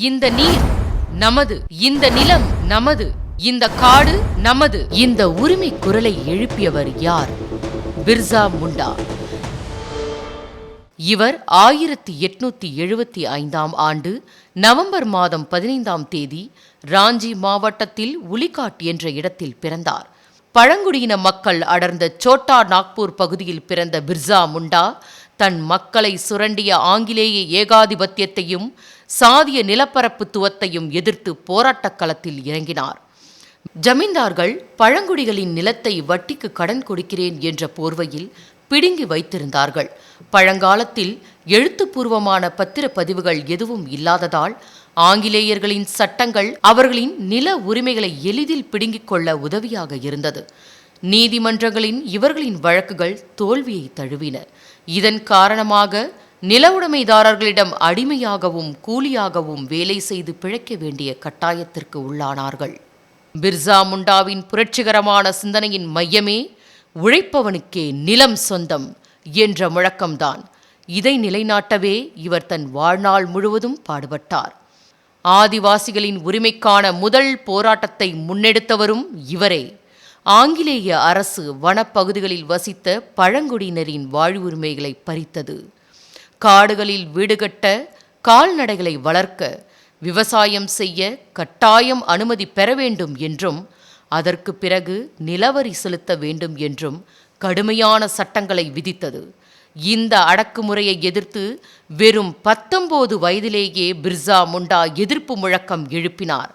இந்த நீர் நமது இந்த நிலம் நமது இந்த காடு நமது. இந்த உரிமை குரலை எழுப்பியவர் யார்? பிர்சா முண்டா. இவர் ஆயிரத்தி எட்நூத்தி எழுபத்தி ஐந்தாம் ஆண்டு நவம்பர் மாதம் பதினைந்தாம் தேதி ராஞ்சி மாவட்டத்தில் உலிகாட் என்ற இடத்தில் பிறந்தார். பழங்குடியின மக்கள் அடர்ந்த சோட்டா நாக்பூர் பகுதியில் பிறந்த பிர்சா முண்டா தன் மக்களை சுரண்டிய ஆங்கிலேய ஏகாதிபத்தியத்தையும் சாதிய நிலப்பரப்புத்துவத்தையும் எதிர்த்து போராட்டக் களத்தில் இறங்கினார். ஜமீன்தார்கள் பழங்குடிகளின் நிலத்தை வட்டிக்கு கடன் கொடுக்கிறேன் என்ற போர்வையில் பிடுங்கி வைத்திருந்தார்கள். பழங்காலத்தில் எழுத்துப்பூர்வமான பத்திரப்பதிவுகள் எதுவும் இல்லாததால் ஆங்கிலேயர்களின் சட்டங்கள் அவர்களின் நில உரிமைகளை எளிதில் பிடுங்கிக் கொள்ள உதவியாக இருந்தது. நீதிமன்றங்களின் இவர்களின் வழக்குகள் தோல்வியை தழுவின. இதன் காரணமாக நிலவுடைமைதாரர்களிடம் அடிமையாகவும் கூலியாகவும் வேலை செய்து பிழைக்க வேண்டிய கட்டாயத்திற்கு உள்ளானார்கள். பிர்சா முண்டாவின் புரட்சிகரமான சிந்தனையின் மையமே உழைப்பவனுக்கே நிலம் சொந்தம் என்ற முழக்கம்தான். இதை நிலைநாட்டவே இவர் தன் வாழ்நாள் முழுவதும் பாடுபட்டார். ஆதிவாசிகளின் உரிமைக்கான முதல் போராட்டத்தை முன்னெடுத்தவரும் இவரே. ஆங்கிலேய அரசு வனப்பகுதிகளில் வசித்த பழங்குடியினரின் வாழ்வுரிமைகளை பறித்தது. காடுகளில் வீடு கட்ட கால்நடைகளை வளர்க்க விவசாயம் செய்ய கட்டாயம் அனுமதி பெற வேண்டும் என்றும் அதற்கு பிறகு நிலவரி செலுத்த வேண்டும் என்றும் கடுமையான சட்டங்களை விதித்தது. இந்த அடக்குமுறையை எதிர்த்து வெறும் பத்தொன்பது வயதிலேயே பிர்சா முண்டா எதிர்ப்பு முழக்கம் எழுப்பினார்.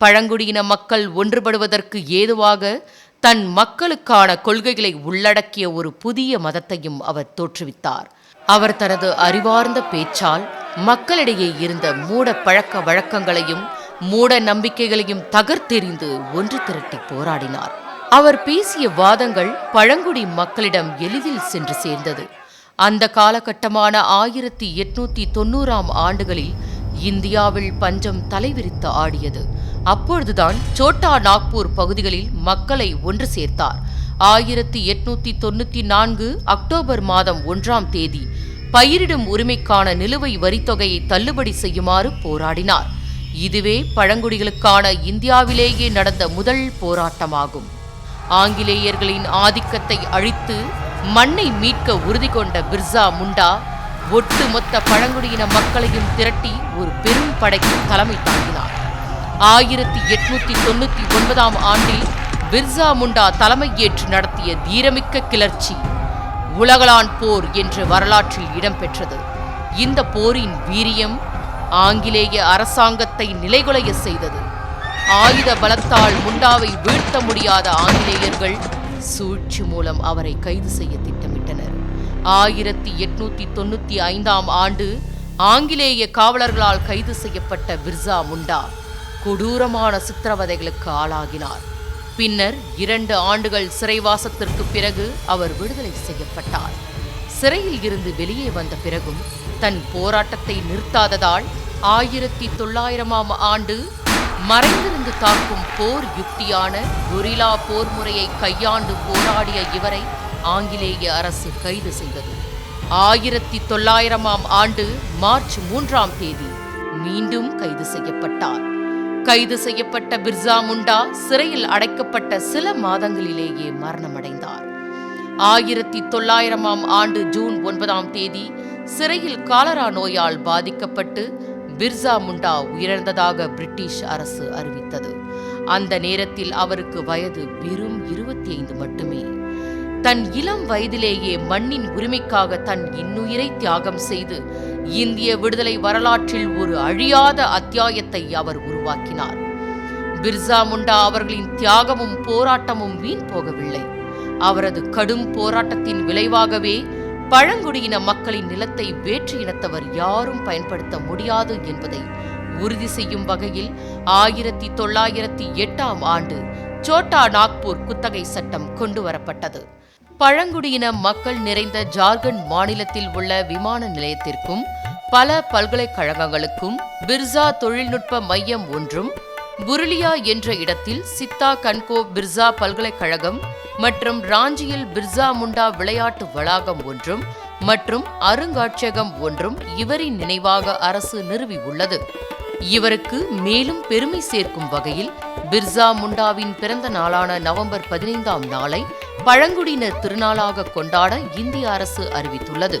பழங்குடியின மக்கள் ஒன்றுபடுவதற்கு ஏதுவாக தன் மக்களுக்கான கொள்கைகளை உள்ளடக்கிய ஒரு புதிய மதத்தையும் அவர் தோற்றுவித்தார். அவர் தனது அறிவார்ந்த பேச்சால் மக்களிடையே இருந்த மூட பழக்க வழக்கங்களையும் மூட நம்பிக்கைகளையும் தகர்த்தெறிந்து ஒன்று திரட்டி போராடினார். அவர் பேசிய வாதங்கள் பழங்குடி மக்களிடம் எளிதில் சென்று சேர்ந்தது. அந்த காலகட்டமான ஆயிரத்தி எட்நூத்தி தொண்ணூறாம் ஆண்டுகளில் இந்தியாவில் பஞ்சம் தலைவிரித்து ஆடியது. அப்பொழுதுதான் சோட்டா நாக்பூர் பகுதிகளில் மக்களை ஒன்று சேர்த்தார். ஆயிரத்தி எட்நூத்தி தொண்ணூத்தி நான்கு அக்டோபர் மாதம் ஒன்றாம் தேதி பயிரிடும் உரிமைக்கான நிலுவை வரித்தொகையை தள்ளுபடி செய்யுமாறு போராடினார். இதுவே பழங்குடிகளுக்கான இந்தியாவிலேயே நடந்த முதல் போராட்டமாகும். ஆங்கிலேயர்களின் ஆதிக்கத்தை அழித்து மண்ணை மீட்க உறுதி கொண்ட பிர்சா முண்டா ஒட்டுமொத்த பழங்குடியின மக்களையும் திரட்டி ஒரு பெரும் படைக்கு தலைமை தாங்கினார். ஆயிரத்தி எட்நூத்தி தொண்ணூத்தி ஒன்பதாம் ஆண்டில் பிர்சா முண்டா தலைமையேற்று நடத்திய தீரமிக்க கிளர்ச்சி உலகளான் போர் என்ற வரலாற்றில் இடம்பெற்றது. இந்த போரின் வீரியம் ஆங்கிலேய அரசாங்கத்தை நிலைகுலைய செய்தது. ஆயுத பலத்தால் முண்டாவை வீழ்த்த முடியாத ஆங்கிலேயர்கள் சூழ்ச்சி மூலம் அவரை கைது செய்ய திட்டமிட்டனர். ஆயிரத்தி எட்நூத்தி தொண்ணூத்தி ஐந்தாம் ஆண்டு ஆங்கிலேய காவலர்களால் கைது செய்யப்பட்ட பிர்சா முண்டா கொடூரமான சித்திரவதைகளுக்கு ஆளாகினார். பின்னர் இரண்டு ஆண்டுகள் சிறைவாசத்திற்கு பிறகு அவர் விடுதலை செய்யப்பட்டார். சிறையில் இருந்து வெளியே வந்த பிறகும் தன் போராட்டத்தை நிறுத்தாததால் ஆயிரத்தி தொள்ளாயிரமாம் ஆண்டு மறைந்திருந்து தாக்கும் போர் யுக்தியான கொரிலா போர் முறையை கையாண்டு போராடிய இவரை ஆங்கிலேய அரசு கைது செய்தது. ஆயிரத்தி தொள்ளாயிரமாம் ஆண்டு மார்ச் மூன்றாம் தேதி மீண்டும் கைது செய்யப்பட்டார். கைது செய்யப்பட்ட பிர்சா முண்டா சிறையில் அடைக்கப்பட்ட சில மாதங்களிலேயே மரணமடைந்தார். ஆயிரத்தி தொள்ளாயிரமாம் ஆண்டு ஜூன் ஒன்பதாம் தேதி சிறையில் காலரா நோயால் பாதிக்கப்பட்டு பிர்சா முண்டா உயிரிழந்ததாக பிரிட்டிஷ் அரசு அறிவித்தது. அந்த நேரத்தில் அவருக்கு வயது வெறும் இருபத்தி ஐந்து மட்டுமே. தன் இளம் வயதிலேயே மண்ணின் உரிமைக்காக தன் இன்னுயிரை தியாகம் செய்து இந்திய விடுதலை வரலாற்றில் ஒரு அழியாத அத்தியாயத்தை அவர் உருவாக்கினார். பிர்சா முண்டா அவர்களின் தியாகமும் போராட்டமும் வீண் போகவில்லை. அவரது கடும் போராட்டத்தின் விளைவாகவே பழங்குடியின மக்களின் நிலத்தை வேற்று இனத்தவர் யாரும் பயன்படுத்த முடியாது என்பதை உறுதி செய்யும் வகையில் ஆயிரத்தி தொள்ளாயிரத்தி எட்டாம் ஆண்டு சோட்டா நாக்பூர் குத்தகை சட்டம் கொண்டுவரப்பட்டது பழங்குடியின மக்கள் நிறைந்த ஜார்க்கண்ட் மாநிலத்தில் உள்ள விமான நிலையத்திற்கும் பல பல்கலைக்கழகங்களுக்கும் பிர்சா தொழில்நுட்ப மையம் ஒன்றும் புருலியா என்ற இடத்தில் சித்தா கன்கோ பிர்சா பல்கலைக்கழகம் மற்றும் ராஞ்சியில் பிர்சா முண்டா விளையாட்டு வளாகம் ஒன்றும் மற்றும் அருங்காட்சியகம் ஒன்றும் இவரின் நினைவாக அரசு நிறுவியுள்ளது இவருக்கு மேலும் பெருமை சேர்க்கும் வகையில் பிர்சா முண்டாவின் பிறந்த நாளான நவம்பர் பதினைந்தாம் நாளை பழங்குடியினர் திருநாளாக கொண்டாட இந்திய அரசு அறிவித்துள்ளது.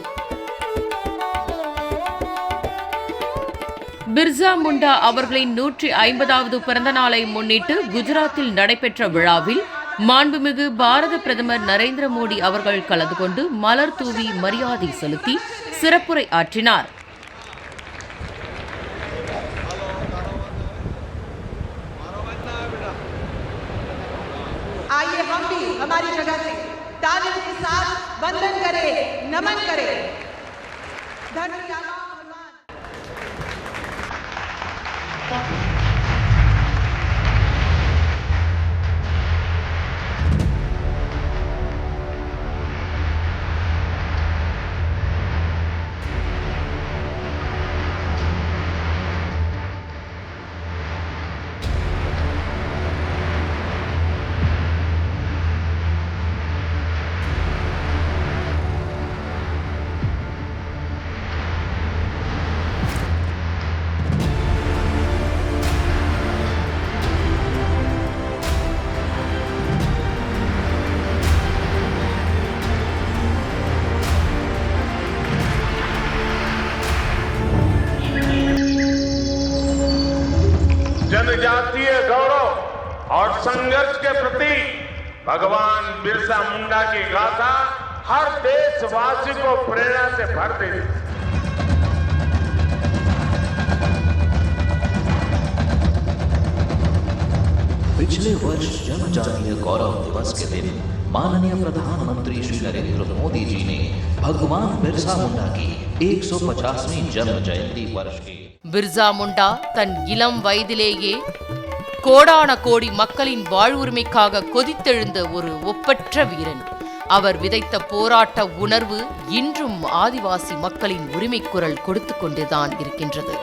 பிர்சா முண்டா அவர்களின் நூற்றி ஐம்பதாவது பிறந்த நாளை முன்னிட்டு குஜராத்தில் நடைபெற்ற விழாவில் மாண்புமிகு பாரத பிரதமர் நரேந்திர மோடி அவர்கள் கலந்து கொண்டு மலர் தூவி மரியாதை செலுத்தி சிறப்புரை ஆற்றினார் आइए हम और संघर्ष के प्रति भगवान बिरसा मुंडा की गाथा हर देशवासी को प्रेरणा से भर देती है। पिछले वर्ष जनजातीय गौरव दिवस के दिन माननीय प्रधानमंत्री श्री नरेंद्र मोदी जी ने भगवान बिरसा मुंडा की 150वीं जन्म जयंती वर्ष की। बिरसा मुंडा तन इलम वयदिलेये கோடான கோடி மக்களின் வாழ்வுரிமைக்காக கொதித்தெழுந்த ஒரு ஒப்பற்ற வீரன். அவர் விதைத்த போராட்ட உணர்வு இன்றும் ஆதிவாசி மக்களின் உரிமை குரல் கொடுத்து கொண்டுதான் இருக்கின்றது.